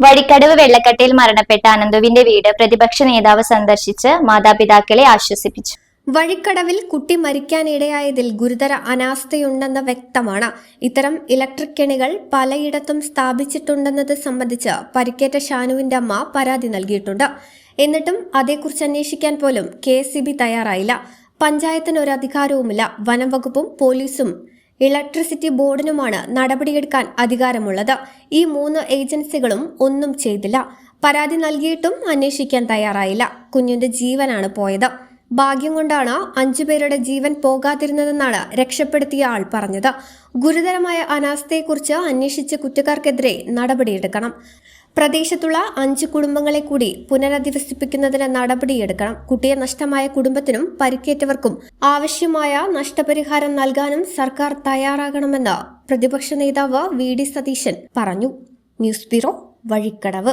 Vazhikkadavu വെള്ളക്കട്ടയിൽ മരണപ്പെട്ട അനന്തുവിന്റെ വീട് പ്രതിപക്ഷ നേതാവ് സന്ദർശിച്ച് മാതാപിതാക്കളെ ആശ്വസിപ്പിച്ചു. വഴിക്കടവിൽ കുട്ടി മരിക്കാനിടയായതിൽ ഗുരുതര അനാസ്ഥയുണ്ടെന്ന് വ്യക്തമാണ്. ഇത്തരം ഇലക്ട്രിക് കെണികൾ പലയിടത്തും സ്ഥാപിച്ചിട്ടുണ്ടെന്നത് സംബന്ധിച്ച് പരിക്കേറ്റ ഷാനുവിന്റെ അമ്മ പരാതി നൽകിയിട്ടുണ്ട്. എന്നിട്ടും അതേക്കുറിച്ച് അന്വേഷിക്കാൻ പോലും കെ തയ്യാറായില്ല പഞ്ചായത്തിന് ഒരു അധികാരവുമില്ല വനം വകുപ്പും പോലീസും ഇലക്ട്രിസിറ്റി ബോർഡിനുമാണ് നടപടിയെടുക്കാൻ അധികാരമുള്ളത്. ഈ മൂന്ന് ഏജൻസികളും ഒന്നും ചെയ്തില്ല. പരാതി നൽകിയിട്ടും അന്വേഷിക്കാൻ തയ്യാറായില്ല. കുഞ്ഞിന്റെ ജീവനാണ് പോയത്. ഭാഗ്യം കൊണ്ടാണ് അഞ്ചുപേരുടെ ജീവൻ പോകാതിരുന്നതെന്നാണ് രക്ഷപ്പെടുത്തിയ ആൾ പറഞ്ഞത്. ഗുരുതരമായ അനാസ്ഥയെക്കുറിച്ച് അന്വേഷിച്ച് കുറ്റക്കാർക്കെതിരെ നടപടിയെടുക്കണം. പ്രദേശത്തുള്ള അഞ്ച് കുടുംബങ്ങളെ കൂടി പുനരധിവസിപ്പിക്കുന്നതിന് നടപടിയെടുക്കണം. കുട്ടിയെ നഷ്ടമായ കുടുംബത്തിനും പരിക്കേറ്റവർക്കും ആവശ്യമായ നഷ്ടപരിഹാരം നൽകാനും സർക്കാർ തയ്യാറാകണമെന്ന് പ്രതിപക്ഷ നേതാവ് വി ഡി സതീശൻ പറഞ്ഞു. News bureau Vazhikkadavu.